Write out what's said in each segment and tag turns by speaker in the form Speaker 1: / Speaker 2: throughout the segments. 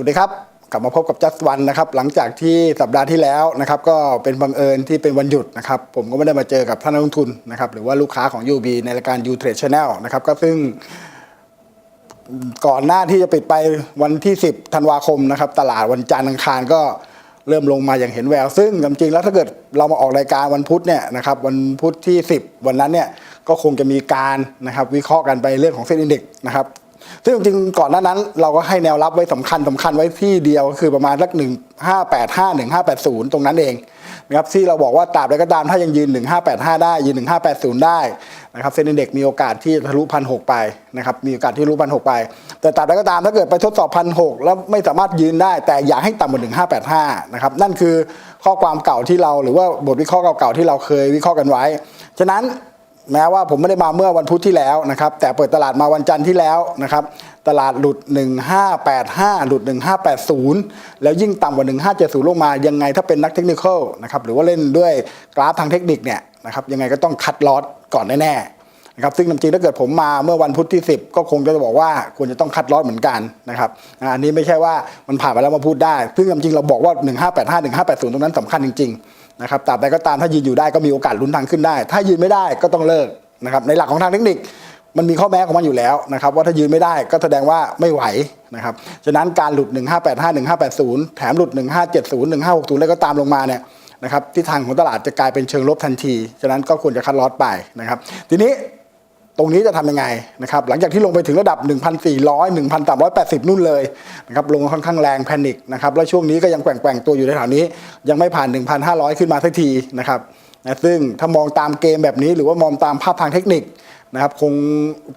Speaker 1: วัสดีครับกลับมาพบกับจัสวันนะครับหลังจากที่สัปดาห์ที่แล้วนะครับก็เป็นบังเอิญที่เป็นวันหยุดนะครับผมก็ไม่ได้มาเจอกับท่านนักลงทุนนะครับหรือว่าลูกค้าของ UB ในรายการ U Trade Channel นะครับก็ซึ่งก่อนหน้าที่จะปิดไปวันที่ 10ธันวาคมนะครับตลาดวันจันทร์อังคารก็เริ่มลงมาอย่างเห็นแวว ซึ่งจริงๆแล้วถ้าเกิดเรามาออกรายการวันพุธเนี่ยนะครับวันพุธที่ 10 วันนั้นเนี่ยก็คงจะมีการนะครับวิเคราะห์กันไปเรื่องของเซ็นอินเด็กนะครับ ซึ่งจริงๆก่อนหน้านั้นเราก็ให้แนวรับไว้สำคัญสำคัญไว้ที่เดียวก็คือประมาณสักหนึ่งห้าแปดห้าหนึ่งห้าแปดศูนย์ตรงนั้นเองนะครับที่เราบอกว่าตราบใดก็ตามถ้ายังยืน 1585 ได้ยืน 1580 ได้นะครับเซ็นเด็กมีโอกาสที่ทะลุพันหไปนะครับมีโอกาสที่ทะลุพันหไป แต่ตราบใดก็ตามถ้าเกิดไปทดสอบพันหแล้วไม่สามารถยืนได้ แต่อย่าให้ต่ำกว่า 1585 นะครับนั่นคือข้อความเก่าที่เราหรือว่าบทวิเคราะห์เก่าๆที่เราเคยวิเคราะห์กันไว้ ฉะนั้น แม้ว่าผมไม่ได้มาเมื่อวันพุธที่แล้วนะครับ แต่เปิดตลาดมาวันจันทร์ที่แล้วนะครับ ตลาดหลุด 1585 หลุด 1580 แล้วยิ่งต่ำกว่า 1570 ลงมายังไงถ้าเป็นนักเทคนิคนะครับหรือว่าเล่นด้วยกราฟทางเทคนิคเนี่ยนะครับยังไงก็ต้องคัดลอสก่อนแน่ๆ นะครับซึ่งจริงถ้าเกิดผมมาเมื่อวันพุธที่ 10 ก็คงจะบอกว่าควรจะต้องคัดลอสเหมือนกันนะครับอ่าอันนี้ไม่ใช่ว่ามันผ่านไปแล้วมาพูดได้ ซึ่งจริงเราบอกว่า 1585 1580 ตรงนั้นสำคัญจริงๆนะครับตราบใดก็ตามถ้ายืนอยู่ได้ก็มีโอกาสลุ้นทางขึ้นได้ ถ้ายืนไม่ได้ก็ต้องเลิกนะครับในหลักของทางเทคนิคมันมีข้อแม้ของมันอยู่แล้วนะครับว่าถ้ายืนไม่ได้ก็แสดงว่าไม่ไหวนะครับฉะนั้นการหลุด 1585 1580 แถมหลุด 1570 1560แล้วก็ตามลงมาเนี่ยนะครับที่ทางของตลาดจะกลายเป็นเชิงลบทันที ฉะนั้นก็ควรจะคัดลอตไปนะครับ ทีนี้ ตรงนี้จะทำยังไงนะครับหลังจากที่ลงไปถึงระดับ 1,400 1,380 นู่นเลยนะครับลงค่อนข้างแรงแพนิคนะครับแล้วช่วงนี้ก็ยังแกว่งๆตัวอยู่ในแถวนี้ ยังไม่ผ่าน 1,500 ขึ้นมาสักทีนะครับนะซึ่งถ้ามองตามเกมแบบนี้หรือว่ามองตามภาพทางเทคนิคนะครับคง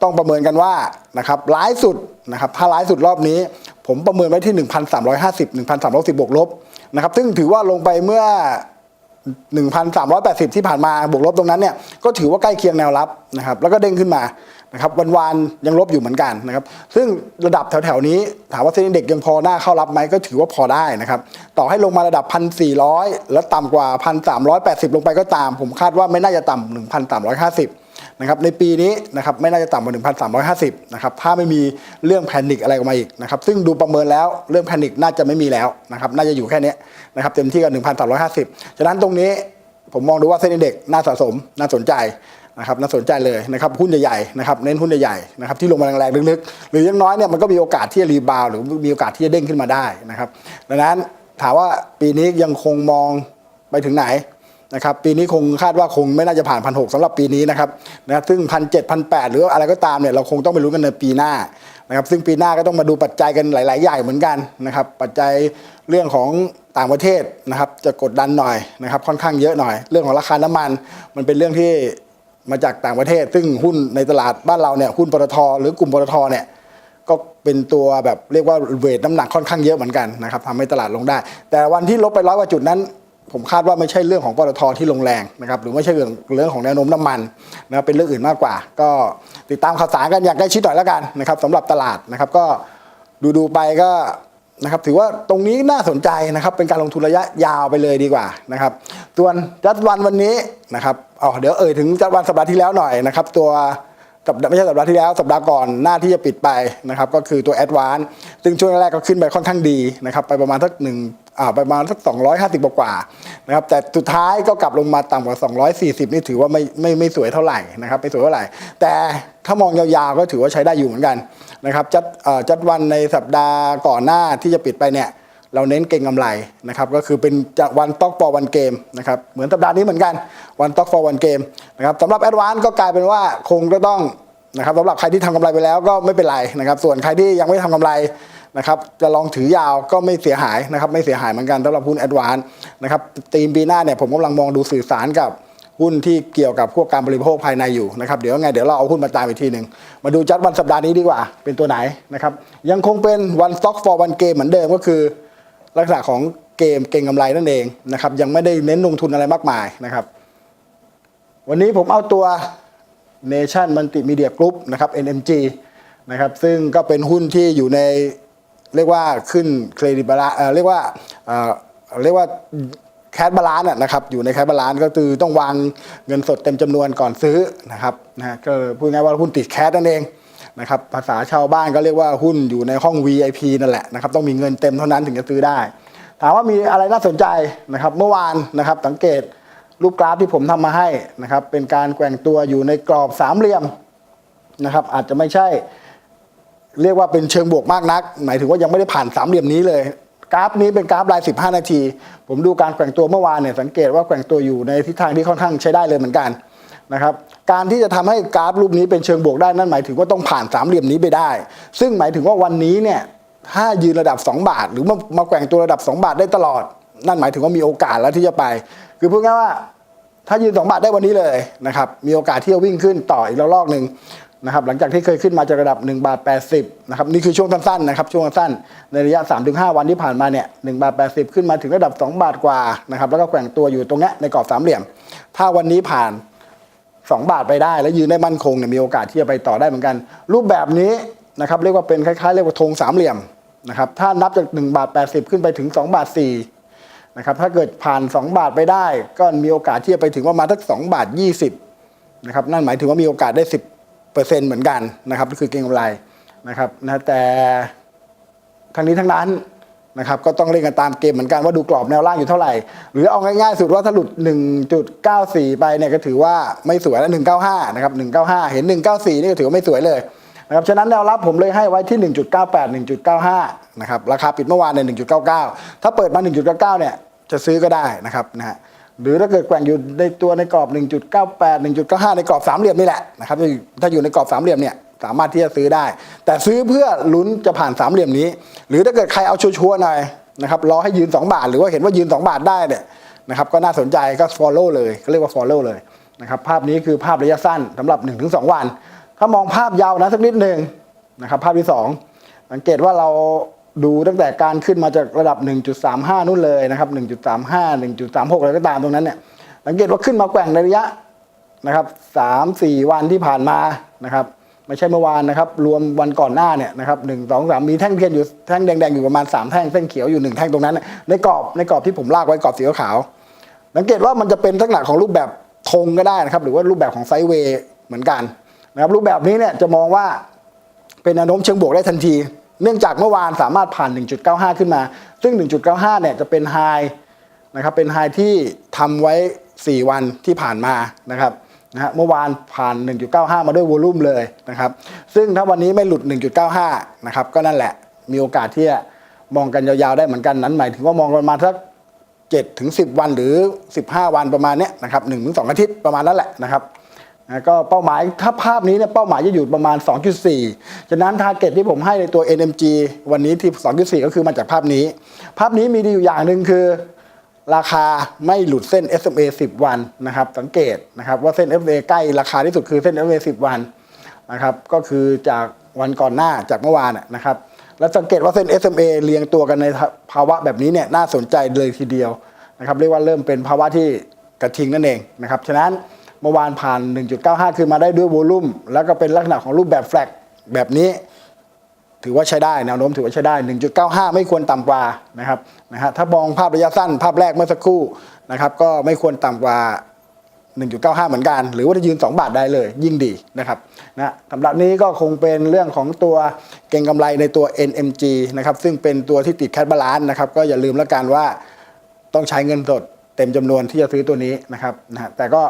Speaker 1: ต้องประเมินกันว่านะครับร้ายสุดนะครับถ้าร้ายสุดรอบนี้ ผมประเมินไว้ที่ 1,350 1,310บวกลบนะครับซึ่งถือว่าลงไปเมื่อ 1,380 ที่ผ่านมาบวกลบตรงนั้นเนี่ยก็ถือว่าใกล้เคียงแนวรับนะครับแล้วก็เด้งขึ้นมานะครับวันวานๆยังลบอยู่เหมือนกันนะครับซึ่งระดับแถวๆนี้ถามว่าเซ็นเด็กยังพอหน้าเข้ารับไหมก็ถือว่าพอได้นะครับต่อให้ลงมาระดับ 1,400 แล้วต่ำกว่า 1,380 ลงไปก็ตาม ผมคาดว่าไม่น่าจะต่ำ1,350 นะครับในปีนี้นะครับไม่น่าจะต่ำกว่า 1,350นะครับถ้าไม่มีเรื่องแพนิคอะไรออกมาอีกนะครับซึ่งดูประเมินแล้วเรื่องแพนิคน่าจะไม่มีแล้วนะครับน่าจะอยู่แค่นี้นะครับเต็มที่กับ1,350 ฉะนั้นตรงนี้ผมมองดูว่าเซ็นเด็กน่าสะสมน่าสนใจนะครับน่าสนใจเลยนะครับหุ้นใหญ่ๆนะครับเน้นหุ้นใหญ่ๆนะครับที่ลงมาแรงๆลึกๆหรืออยังน้อยเนี่ยมันก็มีโอกาสที่จะรีบาวหรือมีโอกาสที่จะเด้งขึ้นมาได้นะครับดังนั้นถามว่าปีนี้ยังคงมองไปถึงไหน นะครับปีนี้คงคาดว่าคงไม่น่าจะผ่านพันหสำหรับปีนี้นะครับนะซึ่งพันเจ็ดพันแปดหรืออะไรก็ตามเนี่ยเราคงต้องไปรู้กันในปีหน้านะครับซึ่งปีหน้าก็ต้องมาดูปัจจัยกันหลาย ๆ อย่างเหมือนกันนะครับปัจจัยเรื่องของต่างประเทศนะครับจะกดดันหน่อยนะครับค่อนข้างเยอะหน่อย เรื่องของราคาน้ำมัน มันเป็นเรื่องที่มาจากต่างประเทศ ซึ่งหุ้นในตลาดบ้านเราเนี่ยหุ้นปตทหรือกลุ่มปตทเนี่ยก็เป็นตัวแบบเรียกว่าเวทน้ำหนักค่อนข้างเยอะเหมือนกันนะครับทำให้ตลาดลงได้ แต่วันที่ลบไปร้อยกว่าจุดนั้น ผมคาดว่าไม่ใช่เรื่องของปตทที่ลงแรงนะครับหรือไม่ใช่เรื่องเรื่องของแนวโน้มน้ำมันนะครับเป็นเรื่องอื่นมากกว่า ก็ติดตามข่าวสารกันอย่างใกล้ชิดหน่อยแล้วกันนะครับสำหรับตลาดนะครับก็ดูดูๆไปก็นะครับถือว่าตรงนี้น่าสนใจนะครับเป็นการลงทุนระยะยาวไปเลยดีกว่านะครับส่วนจัดวันวันนี้นะครับอ๋อเดี๋ยวเอ่ยถึงจัดวันสัปดาห์ที่แล้วหน่อยนะครับตัว สัปดาห์ไม่ใช่สัปดาห์ที่แล้วสัปดาห์ก่อนหน้าที่จะปิดไปนะครับก็คือตัวแอดวานซึ่งช่วงแรกก็ขึ้นไปค่อนข้างดีนะครับไปประมาณสักหนึ่งอ่าประมาณสัก 250 กว่านะครับแต่สุดท้ายก็กลับลงมาต่ำกว่า 240 นี่ถือว่าไม่ไม่ไม่สวยเท่าไหร่นะครับไม่สวยเท่าไหร่ แต่ถ้ามองยาวๆก็ถือว่าใช้ได้อยู่เหมือนกันนะครับจัดจัดวันในสัปดาห์ก่อนหน้าที่จะปิดไปเนี่ย เราเน้นเก่งกำไรนะครับก็คือเป็นวันต็อกฟอร์วันเกมนะครับเหมือนสัปดาห์นี้เหมือนกันวันต็อกฟอร์วันเกมนะครับสำหรับแอดวานก็กลายเป็นว่าคงจะต้องนะครับสำหรับใครที่ทำกำไรไปแล้วก็ไม่เป็นไรนะครับส่วนใครที่ยังไม่ทำกำไรนะครับจะลองถือยาวก็ไม่เสียหายนะครับไม่เสียหายเหมือนกันสำหรับหุ้นแอดวานนะครับตีมปีหน้าเนี่ยผมกำลังมองดูสื่อสารกับหุ้นที่เกี่ยวกับพวกการบริโภคภายในอยู่นะครับเดี๋ยวไงเดี๋ยวเราเอาหุ้นมาตามอีกทีหนึ่งมาดูจัดวันสัปดาห์นี้ดีกว่าเป็นตัวไหนนะครับยังคงเป็น one stock for one game เหมือนเดิมก็คือ ลักษณะของเกมเก่งกำไรนั่นเองนะครับ ยังไม่ได้เน้นลงทุนอะไรมากมายนะครับ วันนี้ผมเอาตัว Nation Multimedia Group นะครับ NMG นะครับ ซึ่งก็เป็นหุ้นที่อยู่ในเรียกว่าขึ้นเครดิตบาลานเรียกว่าเรียกว่าแคดบาลานนะครับ อยู่ในแคดบาลานก็คือต้องวางเงินสดเต็มจำนวนก่อนซื้อนะครับนะฮะก็พูดง่ายๆว่าหุ้นติดแคดนั่นเอง นะครับภาษาชาวบ้านก็เรียกว่าหุ้นอยู่ในห้อง VIP นั่นแหละนะครับต้องมีเงินเต็มเท่านั้นถึงจะซื้อได้ ถามว่ามีอะไรน่าสนใจนะครับเมื่อวานนะครับสังเกตรูปกราฟที่ผมทำมาให้นะครับเป็นการแกว่งตัวอยู่ในกรอบสามเหลี่ยมนะครับอาจจะไม่ใช่ เรียกว่าเป็นเชิงบวกมากนัก หมายถึงว่ายังไม่ได้ผ่านสามเหลี่ยมนี้เลยกราฟนี้เป็นกราฟราย 15 นาที ผมดูการแกว่งตัวเมื่อวานเนี่ยสังเกตว่าแกว่งตัวอยู่ในทิศทางที่ค่อนข้างใช้ได้เลยเหมือนกัน นะครับการที่จะทำให้กราฟรูปนี้เป็นเชิงบวกได้นั่นหมายถึงว่าต้องผ่านสามเหลี่ยมนี้ไปได้ ซึ่งหมายถึงว่าวันนี้เนี่ยถ้ายืนระดับ 2 บาท หรือมามาแกว่งตัวระดับ 2 บาทได้ตลอด นั่นหมายถึงว่ามีโอกาสแล้วที่จะไป คือพูดง่ายว่าถ้ายืน 2 บาทได้วันนี้เลยนะครับมีโอกาสที่จะวิ่งขึ้นต่ออีกระลอกหนึ่งนะครับหลังจากที่เคยขึ้นมาจากระดับ1บาท80นะครับนี่คือช่วงสั้นๆนะครับช่วงสั้นในระยะ 3-5 วันที่ผ่านมาเนี่ย1บาท80 ขึ้นมาถึงระดับ 2 บาทกว่านะครับแล้วก็แกว่งตัวอยู่ตรงนี้ในกรอบสามเหลี่ยม ถ้าวันนี้ผ่าน 2 บาทไปได้ แล้วยืนได้มั่นคงเนี่ยมีโอกาสที่จะไปต่อได้เหมือนกัน รูปแบบนี้นะครับเรียกว่าเป็นคล้ายๆ เรียกว่าธงสามเหลี่ยมนะครับถ้านับจาก1บาท80 ขึ้นไปถึง 2 บาท4นะครับถ้าเกิดผ่าน 2 บาทไปได้ ก็มีโอกาสที่จะไปถึงประมาณสัก2บาท20นะครับนั่นหมายถึงว่ามีโอกาสได้ 10เปอร์เซ็นต์เหมือนกันนะครับก็คือเก็งกำไรนะครับนะแต่ทั้งนี้ทั้งนั้น นะครับก็ต้องเล่นกันตามเกมเหมือนกันว่าดูกรอบแนวล่างอยู่เท่าไหร่ หรือเอาง่ายๆสุดว่าถ้าหลุด 1.94 ไปเนี่ยก็ถือว่าไม่สวยแล้ว195 นะครับ 195 เห็น 194 นี่ก็ถือว่าไม่สวยเลยนะครับฉะนั้นแนวรับผมเลยให้ไว้ที่ 1.98 1.95 นะครับราคาปิดเมื่อวานเนี่ย1.99 ถ้าเปิดมา 1.99 เนี่ยจะซื้อก็ได้นะครับนะฮะหรือถ้าเกิดแกว่งอยู่ในตัวในกรอบ 1.98 1.95 ในกรอบสามเหลี่ยมนี่แหละนะครับถ้าอยู่ในกรอบสามเหลี่ยมเนี่ย สามารถที่จะซื้อได้ แต่ซื้อเพื่อลุ้นจะผ่านสามเหลี่ยมนี้ หรือถ้าเกิดใครเอาชัวร์ๆหน่อยนะครับรอให้ยืน 2 บาท หรือว่าเห็นว่ายืน 2 บาทได้เนี่ยนะครับก็น่าสนใจก็ follow เลยเขาเรียกว่า follow เลยนะครับภาพนี้คือภาพระยะสั้นสำหรับ 1-2 วัน ถ้ามองภาพยาวนะสักนิดหนึ่งนะครับภาพที่ 2 สังเกตว่าเราดูตั้งแต่การขึ้นมาจากระดับ 1.35 นู่นเลยนะครับ 1.35 1.36 อะไรก็ตามตรงนั้นเนี่ยสังเกตว่าขึ้นมาแกว่งในระยะนะครับ3 4 วันที่ผ่านมานะครับ ไม่ใช่เมื่อวานนะครับ รวมวันก่อนหน้าเนี่ยนะครับหนึ่งสองสามมีแท่งเทียนอยู่แท่งแดงๆอยู่ประมาณ 3 แท่งเส้นเขียวอยู่หนึ่งแท่งตรงนั้น ในกรอบในกรอบที่ผมลากไว้กรอบสีขาวสังเกตว่ามันจะเป็นลักษณะของรูปแบบธงก็ได้นะครับ หรือว่ารูปแบบของไซด์เวย์เหมือนกันนะครับรูปแบบนี้เนี่ยจะมองว่าเป็นแนวโน้มเชิงบวกได้ทันที เนื่องจากเมื่อวานสามารถผ่าน 1.95 ขึ้นมา ซึ่ง 1.95 เนี่ยจะเป็นไฮนะครับเป็นไฮที่ทำไว้ 4 วันที่ผ่านมานะครับ นะฮะเมื่อวานผ่าน 1.95 มาด้วยวอลุ่มเลยนะครับ ซึ่งถ้าวันนี้ไม่หลุด 1.95 นะครับ ก็นั่นแหละมีโอกาสที่จะมองกันยาวๆได้เหมือนกันนั้นหมายถึงว่ามองประมาณสัก7ถึง10 วันหรือ 15 วันประมาณนี้นะครับ1ถึง2อาทิตย์ประมาณนั้นแหละนะครับนะก็เป้าหมายถ้าภาพนี้เนี่ยเป้าหมายจะอยู่ประมาณ 2.4 ฉะนั้นทาร์เก็ตที่ผมให้ในตัว NMG วันนี้ที่ 2.4 ก็คือมาจากภาพนี้ ภาพนี้มีดีอยู่อย่างหนึ่งคือ ราคาไม่หลุดเส้น SMA 10 วันนะครับ สังเกตนะครับว่าเส้น SMA ใกล้ราคาที่สุดคือเส้น SMA 10 วันนะครับก็คือจากวันก่อนหน้าจากเมื่อวานนะครับแล้วสังเกตว่าเส้น SMA เรียงตัวกันในภาวะแบบนี้เนี่ยน่าสนใจเลยทีเดียวนะครับเรียกว่าเริ่มเป็นภาวะที่กระทิงนั่นเองนะครับฉะนั้นเมื่อวานผ่าน 1.95คือมาได้ด้วยโวลุ่มแล้วก็เป็นลักษณะของรูปแบบแฟลกแบบนี้ ถือว่าใช้ได้แนวโน้มถือว่าใช้ได้ 1.95 ไม่ควรต่ำกว่านะครับนะฮะถ้ามองภาพระยะสั้นภาพแรกเมื่อสักครู่นะครับก็ไม่ควรต่ำกว่า 1.95 เหมือนกัน หรือว่าจะยืน 2 บาทได้เลยยิ่งดีนะครับนะสำหรับนี้ก็คงเป็นเรื่องของตัวเก่งกำไรในตัว NMG นะครับซึ่งเป็นตัวที่ติดแคดบาลานซ์นะครับก็อย่าลืมแล้วกันว่าต้องใช้เงินสดเต็มจำนวนที่จะซื้อตัวนี้นะครับนะฮะแต่ก็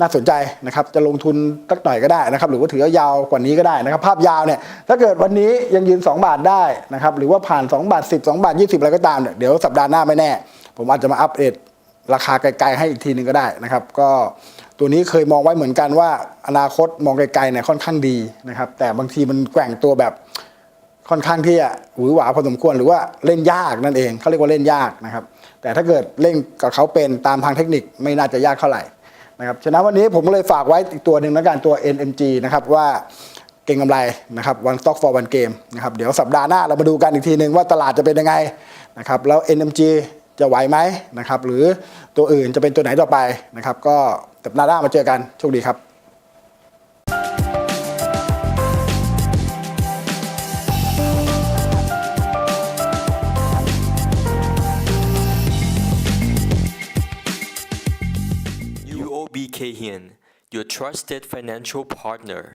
Speaker 1: น่าสนใจนะครับจะลงทุนสักหน่อยก็ได้นะครับหรือว่าถือยาวกว่านี้ก็ได้นะครับ ภาพยาวเนี่ยถ้าเกิดวันนี้ยังยืน 2 บาทได้นะครับหรือว่าผ่าน 2 บาท 10 2 บาท 20 อะไรก็ตามเนี่ยเดี๋ยวสัปดาห์หน้าไม่แน่ ผมอาจจะมาอัปเดตราคาไกลๆให้อีกทีหนึ่งก็ได้นะครับ ก็ตัวนี้เคยมองไว้เหมือนกันว่า อนาคตมองไกลๆเนี่ยค่อนข้างดีนะครับ แต่บางทีมันแกว่งตัวแบบค่อนข้างที่จะหวือหวาพอสมควรหรือว่าเล่นยากนั่นเองเขาเรียกว่าเล่นยากนะครับ แต่ถ้าเกิดเล่นกับเขาเป็นตามทางเทคนิคไม่น่าจะยากเท่าไหร่ นะครับฉะนั้นวันนี้ผมเลยฝากไว้อีกตัวหนึ่งแล้วกันตัว NMG นะครับว่าเก่งกำไรนะครับ one stock for one game นะครับเดี๋ยวสัปดาห์หน้าเรามาดูกันอีกทีหนึ่งว่าตลาดจะเป็นยังไงนะครับแล้ว NMG จะไหวไหมนะครับหรือตัวอื่นจะเป็นตัวไหนต่อไปนะครับก็สัปดาห์หน้ามาเจอกันโชคดีครับ
Speaker 2: Your trusted financial partner.